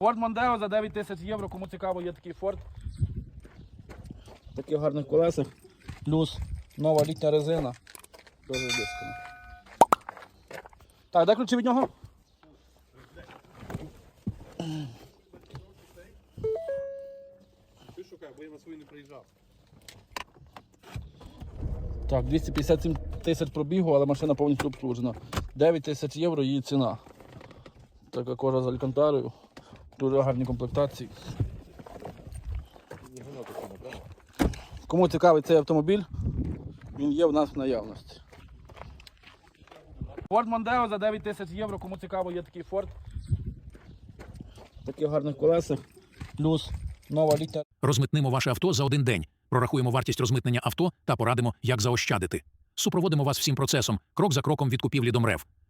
Ford Mondeo за 9 тисяч євро. Кому цікаво, є такий Ford. Такі гарних колесах. Плюс нова літня резина. Дуже дискана. Так, де ключі від нього? Ти шукай, бо я на свою не приїжджав. Так, 257 тисяч пробігу, але машина повністю обслужена. 9 тисяч євро її ціна. Така кожа з алькантарою. Дуже гарні комплектації. Кому цікавий цей автомобіль, він є в нас в наявності. Ford Mondeo за 9 тисяч євро. Кому цікаво, є такий Ford. Такі гарних колесах. Плюс нова літня Розмитнимо ваше авто за один день. Прорахуємо вартість розмитнення авто та порадимо, як заощадити. Супроводимо вас всім процесом, крок за кроком від купівлі до МРЕВ.